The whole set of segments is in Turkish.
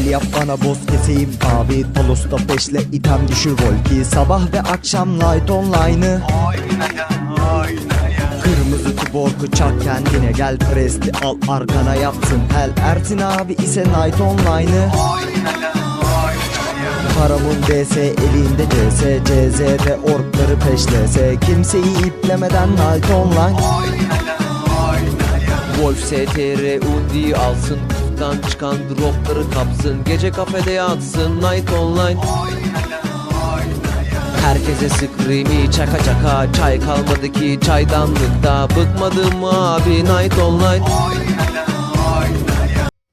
Gel yap bana boz keseyim. Abi Talosta peşle item düşür volki. Sabah ve akşam light online'ı. Kırmızı tuborku çak kendine gel. Presti al arkana yapsın. Hel Ertin abi ise night online'ı. Paramın DS elinde CS CZ'de orkları peşlese Kimseyi iplemeden night online. Wolf STR Undi alsın Kutudan çıkan dropları kapsın Gece kafede yatsın Night Online Herkese scream'i çaka çaka Çay kalmadı ki çaydanlıkta Bıkmadım abi Night Online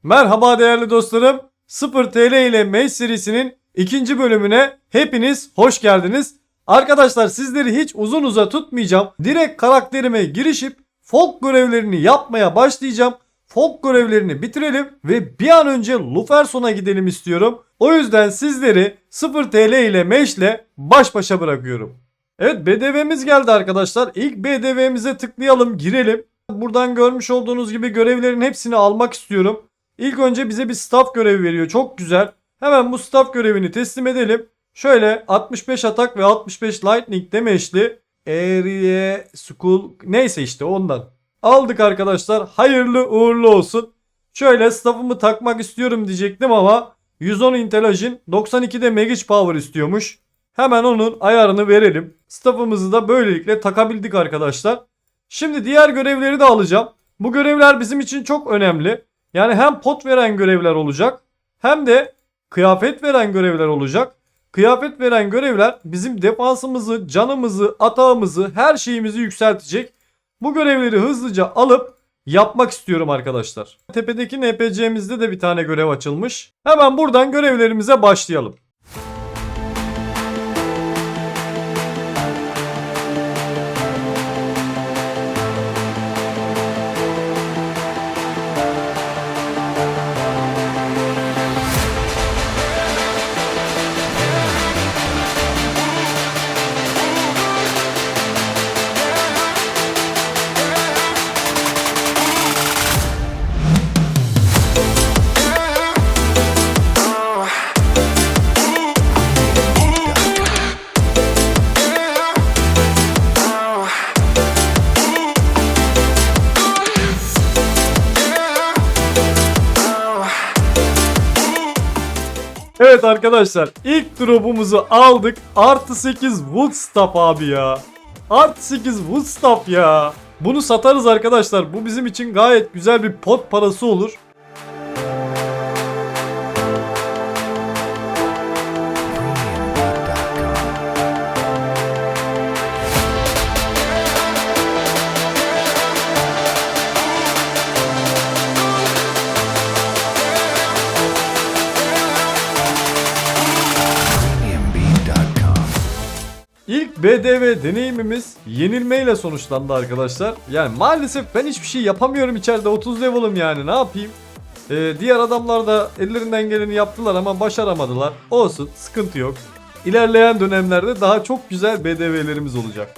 Merhaba değerli dostlarım. 0 TL ile Maze serisinin ikinci bölümüne hepiniz hoş geldiniz. Arkadaşlar sizleri hiç uzun uza tutmayacağım. Direkt karakterime girişip folk görevlerini yapmaya başlayacağım. Folk görevlerini bitirelim ve bir an önce Luferson'a gidelim istiyorum. O yüzden sizleri 0 TL ile Mesh ile baş başa bırakıyorum. Evet BDV'miz geldi arkadaşlar. İlk BDV'mize tıklayalım girelim. Buradan görmüş olduğunuz gibi görevlerin hepsini almak istiyorum. İlk önce bize bir staff görevi veriyor. Çok güzel. Hemen bu staff görevini teslim edelim. Şöyle 65 atak ve 65 lightning demeçli. Area School neyse işte ondan. Aldık arkadaşlar. Hayırlı uğurlu olsun. Şöyle staff'ımı takmak istiyorum diyecektim ama 110 intelajin 92'de magic power istiyormuş. Hemen onun ayarını verelim. Staff'ımızı da böylelikle takabildik arkadaşlar. Şimdi diğer görevleri de alacağım. Bu görevler bizim için çok önemli. Yani hem pot veren görevler olacak hem de kıyafet veren görevler olacak. Kıyafet veren görevler bizim defansımızı, canımızı, atağımızı, her şeyimizi yükseltecek. Bu görevleri hızlıca alıp yapmak istiyorum arkadaşlar. Tepedeki NPC'mizde de bir tane görev açılmış. Hemen buradan görevlerimize başlayalım. Arkadaşlar ilk drop'umuzu aldık. Artı 8 Woodstaff abi ya. Artı 8 Woodstaff ya. Bunu satarız arkadaşlar. Bu bizim için gayet güzel bir pot parası olur. BDV deneyimimiz yenilmeyle sonuçlandı arkadaşlar. Yani maalesef ben hiçbir şey yapamıyorum içeride 30 level'ım yani ne yapayım. Ee, diğer adamlar da ellerinden geleni yaptılar ama başaramadılar. Olsun sıkıntı yok. İlerleyen dönemlerde daha çok güzel BDV'lerimiz olacak.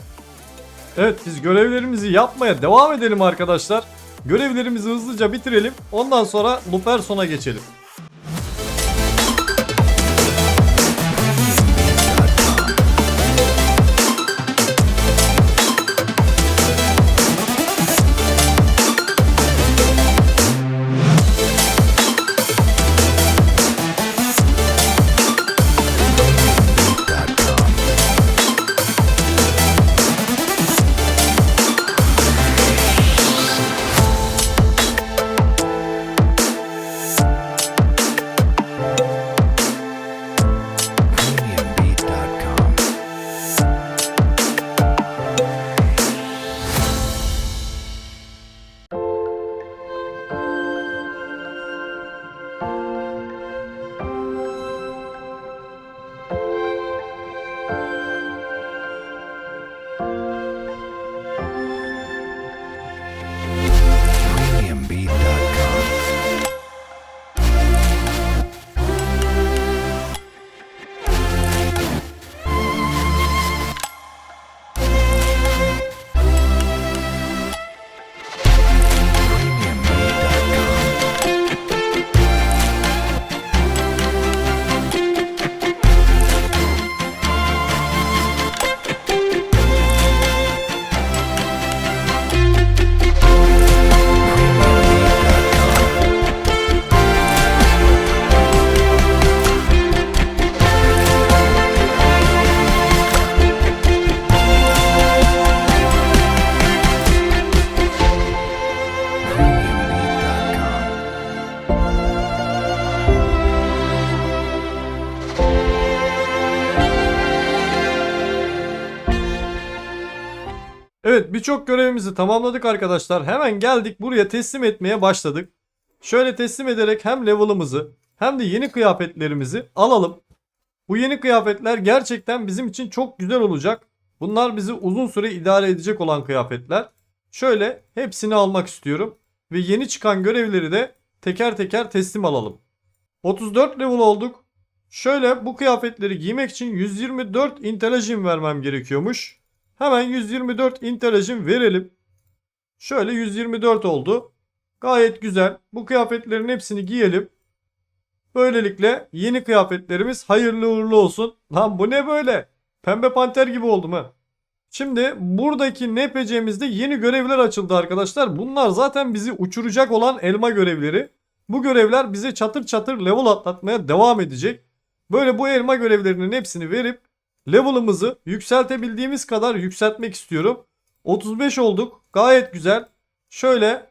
Evet biz görevlerimizi yapmaya devam edelim arkadaşlar. Görevlerimizi hızlıca bitirelim. Ondan sonra Luperson'a geçelim. Birçok görevimizi tamamladık arkadaşlar. Hemen geldik buraya teslim etmeye başladık. Şöyle teslim ederek hem level'ımızı hem de yeni kıyafetlerimizi alalım. Bu yeni kıyafetler gerçekten bizim için çok güzel olacak. Bunlar bizi uzun süre idare edecek olan kıyafetler. Şöyle hepsini almak istiyorum. Ve yeni çıkan görevleri de teker teker teslim alalım. 34 level olduk. Şöyle bu kıyafetleri giymek için 124 intelajim vermem gerekiyormuş. Hemen 124 intelajim verelim. Şöyle 124 oldu. Gayet güzel. Bu kıyafetlerin hepsini giyelim. Böylelikle yeni kıyafetlerimiz hayırlı uğurlu olsun. Lan bu ne böyle? Pembe panter gibi oldum ha. Şimdi buradaki NPC'mizde yeni görevler açıldı arkadaşlar. Bunlar zaten bizi uçuracak olan elma görevleri. Bu görevler bize çatır çatır level atlatmaya devam edecek. Böyle bu elma görevlerinin hepsini verip level'ımızı yükseltebildiğimiz kadar yükseltmek istiyorum. 35 olduk. Gayet güzel. Şöyle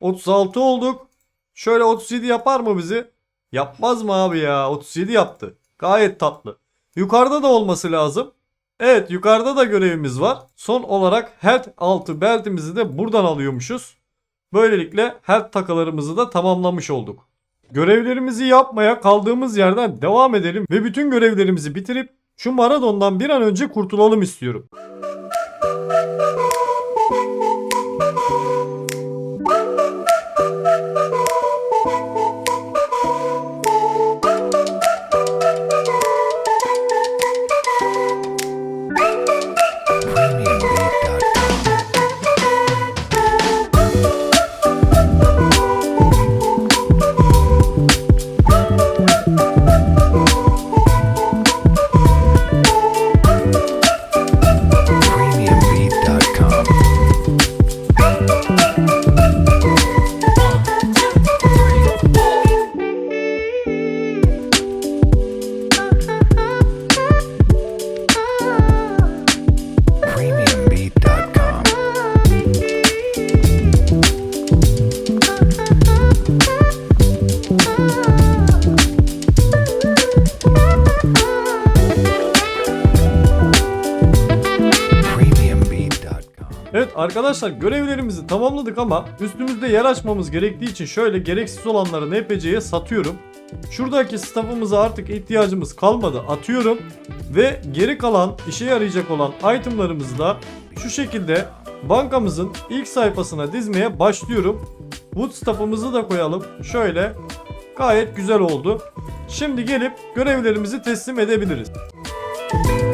36 olduk. Şöyle 37 yapar mı bizi? Yapmaz mı abi ya? 37 yaptı. Gayet tatlı. Yukarıda da olması lazım. Evet yukarıda da görevimiz var. Son olarak health altı beltimizi de buradan alıyormuşuz. Böylelikle health takılarımızı da tamamlamış olduk. Görevlerimizi yapmaya kaldığımız yerden devam edelim ve bütün görevlerimizi bitirip şu Maradon'dan bir an önce kurtulalım istiyorum. Arkadaşlar görevlerimizi tamamladık ama üstümüzde yer açmamız gerektiği için şöyle gereksiz olanları NPC'ye satıyorum. Şuradaki staffımıza artık ihtiyacımız kalmadı atıyorum. Ve geri kalan işe yarayacak olan itemlarımızı da şu şekilde bankamızın ilk sayfasına dizmeye başlıyorum. Wood staffımızı da koyalım. Şöyle gayet güzel oldu. Şimdi gelip görevlerimizi teslim edebiliriz. PremiumBeat.com.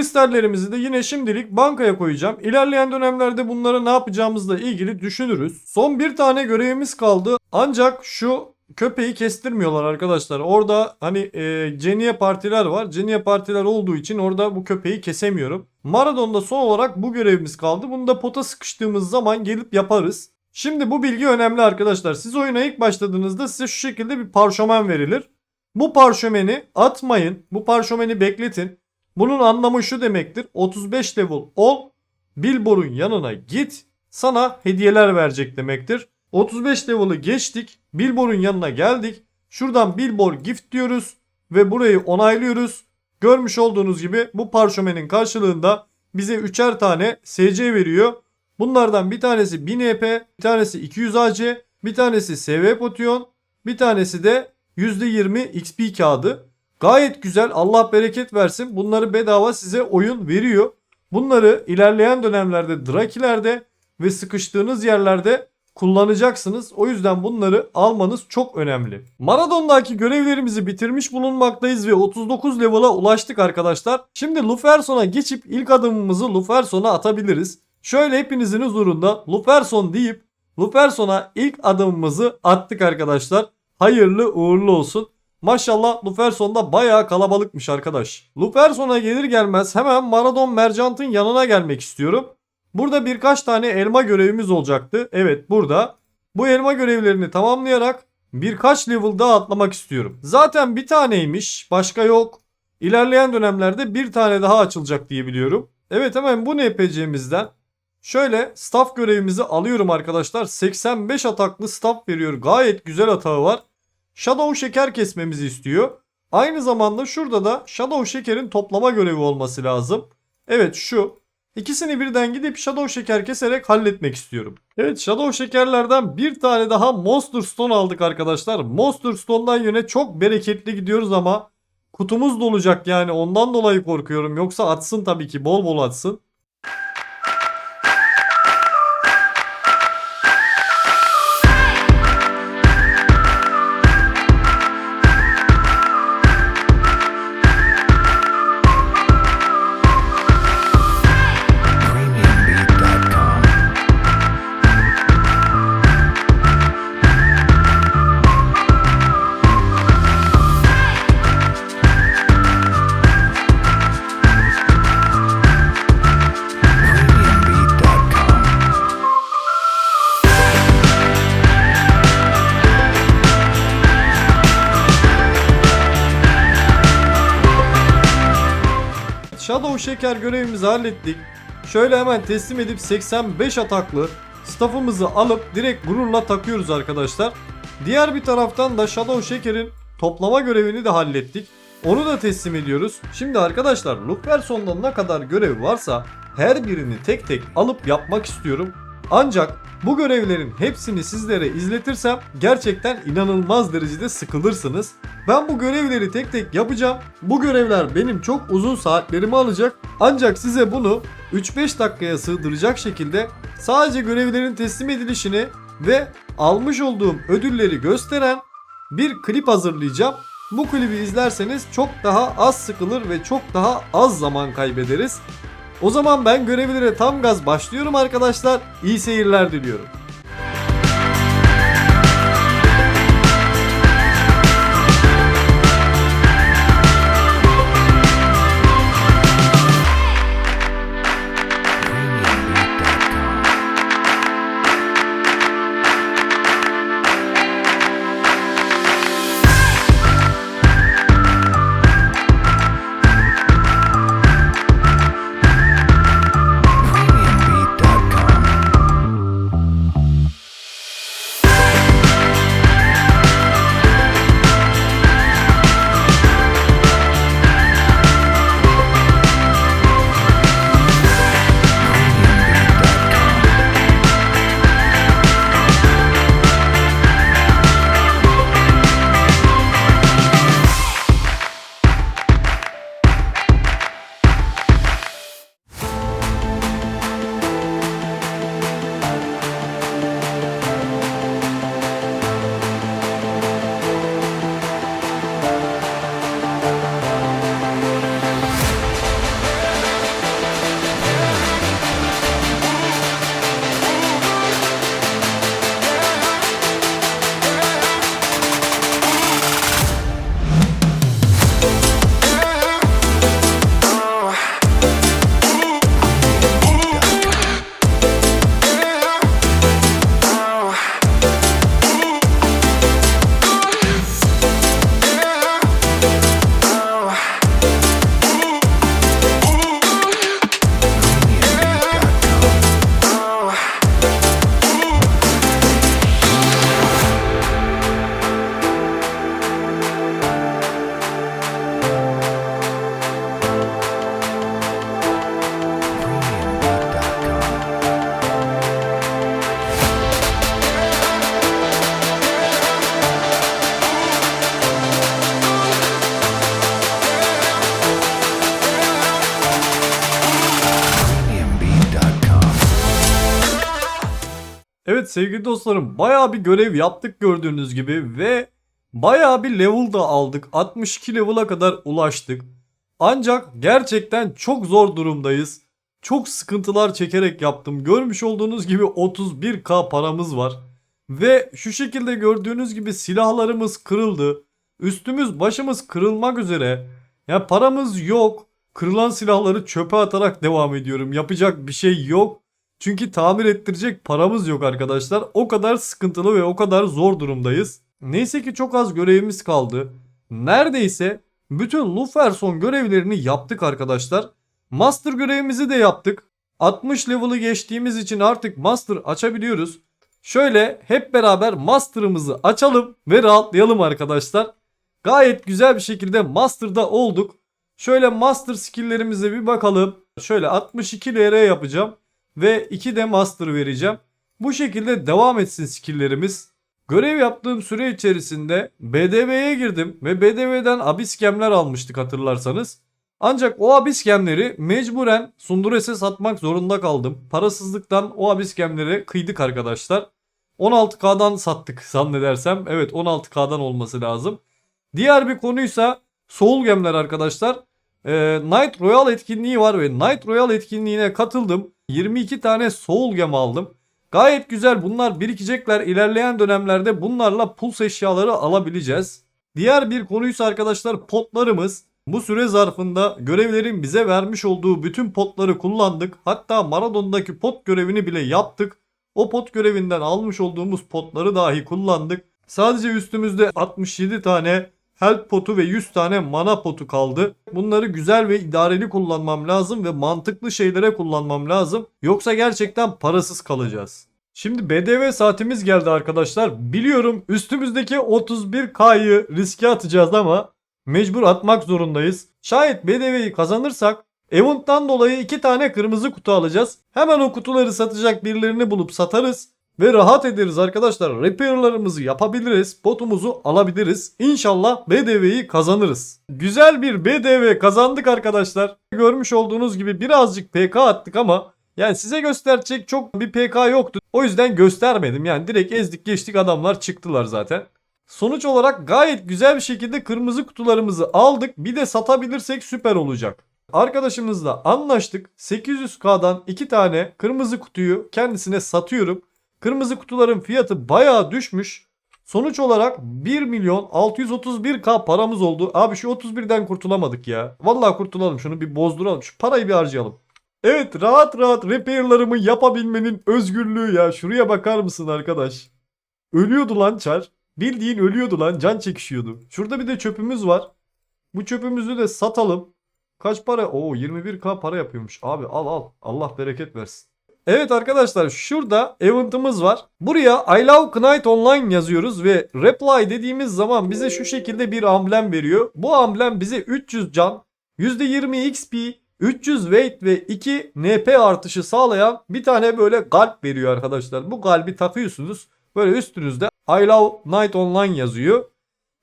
kristallerimizi de yine şimdilik bankaya koyacağım. İlerleyen dönemlerde bunları ne yapacağımızla ilgili düşünürüz. Son bir tane görevimiz kaldı. Ancak şu köpeği kestirmiyorlar arkadaşlar. Orada hani e, Ceniye partiler var. Ceniye partiler olduğu için orada bu köpeği kesemiyorum. Maradon'da son olarak bu görevimiz kaldı. Bunu da pota sıkıştığımız zaman gelip yaparız. Şimdi bu bilgi önemli arkadaşlar. Siz oyuna ilk başladığınızda size şu şekilde bir parşömen verilir. Bu parşömeni atmayın. Bu parşömeni bekletin. Bunun anlamı şu demektir. 35 level ol. Billboard'un yanına git. Sana hediyeler verecek demektir. 35 level'ı geçtik. Billboard'un yanına geldik. Şuradan Billboard gift diyoruz. Ve burayı onaylıyoruz. Görmüş olduğunuz gibi bu parşömenin karşılığında bize üçer tane SC veriyor. Bunlardan bir tanesi 1000 EP, bir tanesi 200 AC, bir tanesi SV Potion, bir tanesi de %20 XP kağıdı. Gayet güzel Allah bereket versin. Bunları bedava size oyun veriyor. Bunları ilerleyen dönemlerde Drakiler'de ve sıkıştığınız yerlerde kullanacaksınız. O yüzden bunları almanız çok önemli. Maradon'daki görevlerimizi bitirmiş bulunmaktayız ve 39 level'a ulaştık arkadaşlar. Şimdi Luferson'a geçip ilk adımımızı Luferson'a atabiliriz. Şöyle hepinizin huzurunda Luferson deyip Luferson'a ilk adımımızı attık arkadaşlar. Hayırlı uğurlu olsun. Maşallah Luferson'da bayağı kalabalıkmış arkadaş. Luferson'a gelir gelmez hemen Maradon Mercant'ın yanına gelmek istiyorum. Burada birkaç tane elma görevimiz olacaktı. Evet burada. Bu elma görevlerini tamamlayarak birkaç level daha atlamak istiyorum. Zaten bir taneymiş. Başka yok. İlerleyen dönemlerde bir tane daha açılacak diye biliyorum. Evet hemen bu NPC'mizden şöyle staff görevimizi alıyorum arkadaşlar. 85 ataklı staff veriyor. Gayet güzel atağı var. Shadow şeker kesmemizi istiyor. Aynı zamanda şurada da Shadow şekerin toplama görevi olması lazım. Evet şu. İkisini birden gidip Shadow şeker keserek halletmek istiyorum. Evet Shadow şekerlerden bir tane daha Monster Stone aldık arkadaşlar. Monster Stone'dan yöne çok bereketli gidiyoruz ama kutumuz dolacak yani ondan dolayı korkuyorum. Yoksa atsın tabii ki bol bol atsın. Şeker görevimizi hallettik. Şöyle hemen teslim edip 85 ataklı staff'ımızı alıp direkt gururla takıyoruz arkadaşlar. Diğer bir taraftan da Shadow şekerin toplama görevini de hallettik. Onu da teslim ediyoruz. Şimdi arkadaşlar Luperson'da ne kadar görev varsa her birini tek tek alıp yapmak istiyorum. Ancak bu görevlerin hepsini sizlere izletirsem gerçekten inanılmaz derecede sıkılırsınız. Ben bu görevleri tek tek yapacağım. Bu görevler benim çok uzun saatlerimi alacak. Ancak size bunu 3-5 dakikaya sığdıracak şekilde sadece görevlerin teslim edilişini ve almış olduğum ödülleri gösteren bir klip hazırlayacağım. Bu klibi izlerseniz çok daha az sıkılır ve çok daha az zaman kaybederiz. O zaman ben görevlere tam gaz başlıyorum arkadaşlar. İyi seyirler diliyorum. Sevgili dostlarım bayağı bir görev yaptık gördüğünüz gibi ve bayağı bir level da aldık. 62 level'a kadar ulaştık. Ancak gerçekten çok zor durumdayız. Çok sıkıntılar çekerek yaptım. Görmüş olduğunuz gibi 31k paramız var. Ve şu şekilde gördüğünüz gibi silahlarımız kırıldı. Üstümüz başımız kırılmak üzere. Ya paramız yok. Kırılan silahları çöpe atarak devam ediyorum. Yapacak bir şey yok. Çünkü tamir ettirecek paramız yok arkadaşlar. O kadar sıkıntılı ve o kadar zor durumdayız. Neyse ki çok az görevimiz kaldı. Neredeyse bütün Luferson görevlerini yaptık arkadaşlar. Master görevimizi de yaptık. 60 level'ı geçtiğimiz için artık Master açabiliyoruz. Şöyle hep beraber master'ımızı açalım ve rahatlayalım arkadaşlar. Gayet güzel bir şekilde master'da olduk. Şöyle master skill'lerimize bir bakalım. Şöyle 62 LR yapacağım ve 2 de master vereceğim. Bu şekilde devam etsin skill'lerimiz. Görev yaptığım süre içerisinde BDV'ye girdim ve BDV'den abis gemler almıştık hatırlarsanız. Ancak o abis gemleri mecburen Sundures'e satmak zorunda kaldım. Parasızlıktan o abis gemleri kıydık arkadaşlar. 16K'dan sattık zannedersem. Evet 16K'dan olması lazım. Diğer bir konuysa Soul Gemler arkadaşlar. Ee, Night Royal etkinliği var ve Night Royal etkinliğine katıldım. 22 tane Soul Gem aldım. Gayet güzel bunlar birikecekler. İlerleyen dönemlerde bunlarla puls eşyaları alabileceğiz. Diğer bir konuysa arkadaşlar potlarımız. Bu süre zarfında görevlerin bize vermiş olduğu bütün potları kullandık. Hatta Maradon'daki pot görevini bile yaptık. O pot görevinden almış olduğumuz potları dahi kullandık. Sadece üstümüzde 67 tane health potu ve 100 tane mana potu kaldı. Bunları güzel ve idareli kullanmam lazım ve mantıklı şeylere kullanmam lazım. Yoksa gerçekten parasız kalacağız. Şimdi BDV saatimiz geldi arkadaşlar. Biliyorum üstümüzdeki 31K'yı riske atacağız ama mecbur atmak zorundayız. Şayet BDV'yi kazanırsak Event'tan dolayı iki tane kırmızı kutu alacağız. Hemen o kutuları satacak birilerini bulup satarız. Ve rahat ederiz arkadaşlar. Repair'larımızı yapabiliriz. Botumuzu alabiliriz. İnşallah BDV'yi kazanırız. Güzel bir BDV kazandık arkadaşlar. Görmüş olduğunuz gibi birazcık PK attık ama yani size gösterecek çok bir PK yoktu. O yüzden göstermedim. Yani direkt ezdik geçtik adamlar çıktılar zaten. Sonuç olarak gayet güzel bir şekilde kırmızı kutularımızı aldık. Bir de satabilirsek süper olacak. Arkadaşımızla anlaştık. 800K'dan 2 tane kırmızı kutuyu kendisine satıyorum. Kırmızı kutuların fiyatı bayağı düşmüş. Sonuç olarak 1 milyon 631k paramız oldu. Abi şu 31'den kurtulamadık ya. Vallahi kurtulalım şunu bir bozduralım. Şu parayı bir harcayalım. Evet rahat rahat repairlarımı yapabilmenin özgürlüğü ya. Şuraya bakar mısın arkadaş? Ölüyordu lan çar. Bildiğin ölüyordu lan can çekişiyordu. Şurada bir de çöpümüz var. Bu çöpümüzü de satalım. Kaç para? Oo 21k para yapıyormuş. Abi al al. Allah bereket versin. Evet arkadaşlar şurada event'ımız var. Buraya I love Knight Online yazıyoruz ve reply dediğimiz zaman bize şu şekilde bir amblem veriyor. Bu amblem bize 300 can, %20 XP, 300 weight ve 2 NP artışı sağlayan bir tane böyle kalp veriyor arkadaşlar. Bu kalbi takıyorsunuz. Böyle üstünüzde I love Knight Online yazıyor.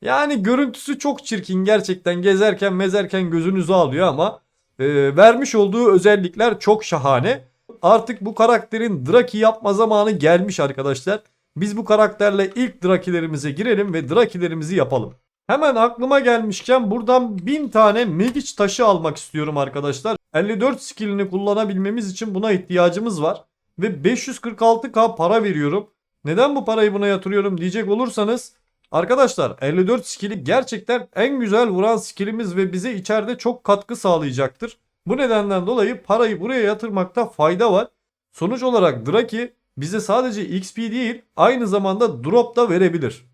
Yani görüntüsü çok çirkin gerçekten gezerken mezerken gözünüzü alıyor ama e, vermiş olduğu özellikler çok şahane. Artık bu karakterin Draki yapma zamanı gelmiş arkadaşlar. Biz bu karakterle ilk Drakilerimize girelim ve Drakilerimizi yapalım. Hemen aklıma gelmişken buradan 1000 tane Megic taşı almak istiyorum arkadaşlar. 54 skillini kullanabilmemiz için buna ihtiyacımız var. Ve 546k para veriyorum. Neden bu parayı buna yatırıyorum diyecek olursanız Arkadaşlar 54 skill'i gerçekten en güzel vuran skillimiz ve bize içeride çok katkı sağlayacaktır. Bu nedenden dolayı parayı buraya yatırmakta fayda var. Sonuç olarak Draki bize sadece XP değil aynı zamanda drop da verebilir.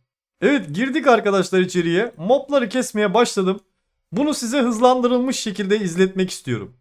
Evet girdik arkadaşlar içeriye. Mobları kesmeye başladım. Bunu size hızlandırılmış şekilde izletmek istiyorum.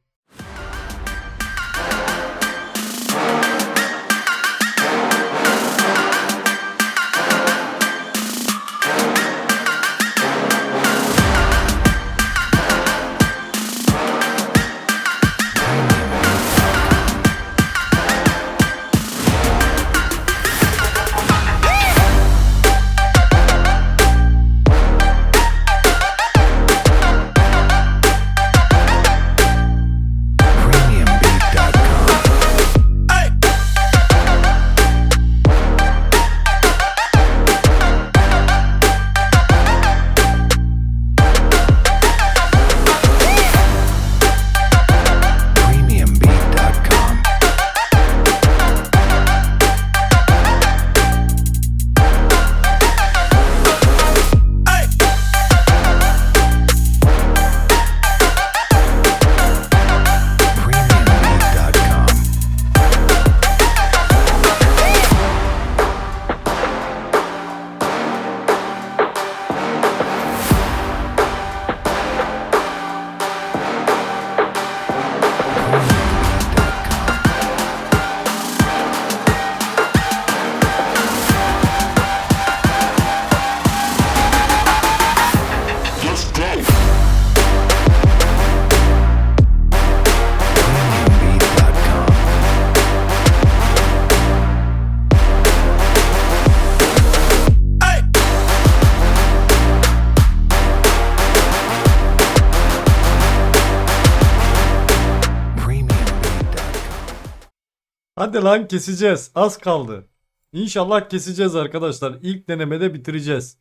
Hadi lan keseceğiz. Az kaldı. İnşallah keseceğiz arkadaşlar. İlk denemede bitireceğiz.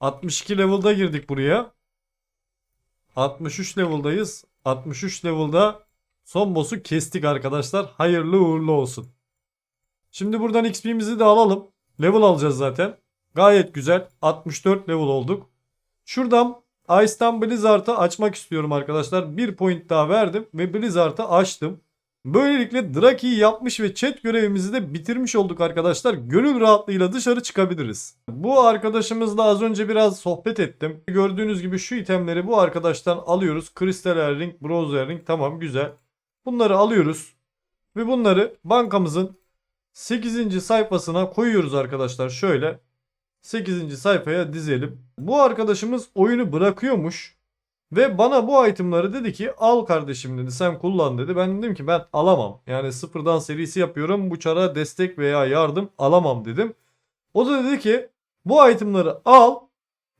62 level'da girdik buraya. 63 level'dayız. 63 level'da son boss'u kestik arkadaşlar. Hayırlı uğurlu olsun. Şimdi buradan XP'mizi de alalım. Level alacağız zaten. Gayet güzel. 64 level olduk. Şuradan Ice'tan Blizzard'ı açmak istiyorum arkadaşlar. Bir point daha verdim ve Blizzard'ı açtım. Böylelikle Draki'yi yapmış ve chat görevimizi de bitirmiş olduk arkadaşlar. Gönül rahatlığıyla dışarı çıkabiliriz. Bu arkadaşımızla az önce biraz sohbet ettim. Gördüğünüz gibi şu itemleri bu arkadaştan alıyoruz. Kristal ring, bronz ring tamam güzel. Bunları alıyoruz. Ve bunları bankamızın 8. sayfasına koyuyoruz arkadaşlar. Şöyle 8. sayfaya dizelim. Bu arkadaşımız oyunu bırakıyormuş. Ve bana bu itemları dedi ki al kardeşim dedi sen kullan dedi. Ben dedim ki ben alamam. Yani sıfırdan serisi yapıyorum. Bu çara destek veya yardım alamam dedim. O da dedi ki bu itemları al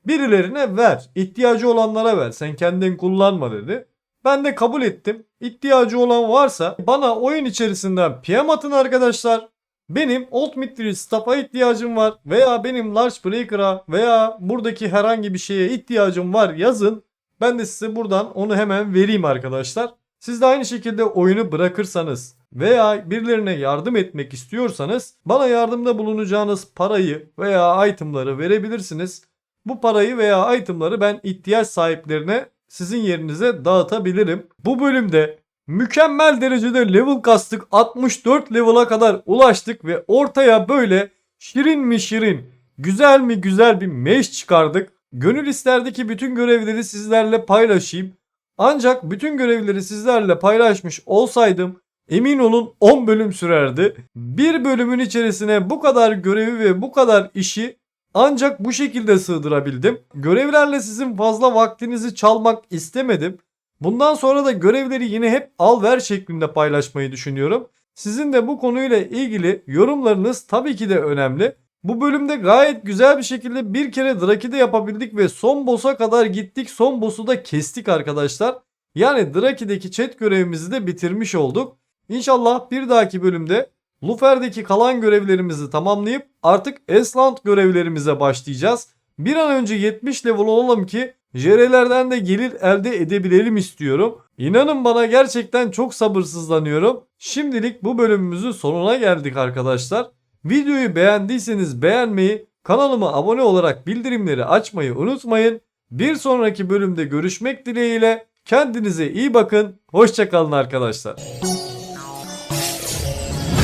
birilerine ver. İhtiyacı olanlara ver. Sen kendin kullanma dedi. Ben de kabul ettim. İhtiyacı olan varsa bana oyun içerisinden PM atın arkadaşlar. Benim Ultimate Staff'a ihtiyacım var veya benim Large Breaker'a veya buradaki herhangi bir şeye ihtiyacım var yazın. Ben de size buradan onu hemen vereyim arkadaşlar. Siz de aynı şekilde oyunu bırakırsanız veya birilerine yardım etmek istiyorsanız bana yardımda bulunacağınız parayı veya itemları verebilirsiniz. Bu parayı veya itemları ben ihtiyaç sahiplerine sizin yerinize dağıtabilirim. Bu bölümde mükemmel derecede level kastık. 64 level'a kadar ulaştık ve ortaya böyle şirin mi şirin, güzel mi güzel bir meş çıkardık. Gönül isterdi ki bütün görevleri sizlerle paylaşayım. Ancak bütün görevleri sizlerle paylaşmış olsaydım emin olun 10 bölüm sürerdi. Bir bölümün içerisine bu kadar görevi ve bu kadar işi ancak bu şekilde sığdırabildim. Görevlerle sizin fazla vaktinizi çalmak istemedim. Bundan sonra da görevleri yine hep al ver şeklinde paylaşmayı düşünüyorum. Sizin de bu konuyla ilgili yorumlarınız tabii ki de önemli. Bu bölümde gayet güzel bir şekilde bir kere Draki'de yapabildik ve son boss'a kadar gittik. Son boss'u da kestik arkadaşlar. Yani Draki'deki chat görevimizi de bitirmiş olduk. İnşallah bir dahaki bölümde Lufer'deki kalan görevlerimizi tamamlayıp artık Esland görevlerimize başlayacağız. Bir an önce 70 level olalım ki JR'lerden de gelir elde edebilelim istiyorum. İnanın bana gerçekten çok sabırsızlanıyorum. Şimdilik bu bölümümüzün sonuna geldik arkadaşlar. Videoyu beğendiyseniz beğenmeyi, kanalıma abone olarak bildirimleri açmayı unutmayın. Bir sonraki bölümde görüşmek dileğiyle kendinize iyi bakın. Hoşçakalın arkadaşlar.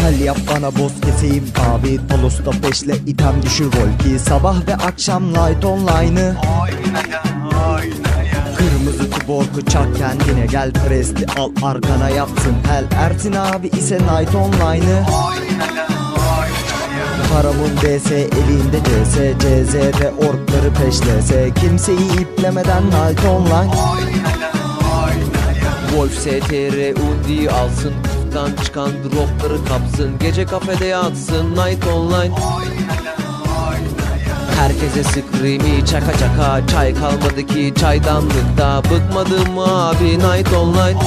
Hal yap bana boz keseyim abi Tolosta peşle item düşür volki Sabah ve akşam light online'ı Kırmızı tuborku çak kendine gel Presti al arkana yapsın hel Ertin abi ise night online'ı Paramın DS elinde CS CZ'de orkları peşlese. Kimseyi iplemeden night online Wolf STR Undi alsın Kutudan çıkan dropları kapsın. Gece kafede yatsın Night Online Herkese scream'i çaka çaka Çay kalmadı ki çaydanlıkta. Bıkmadım abi Night Online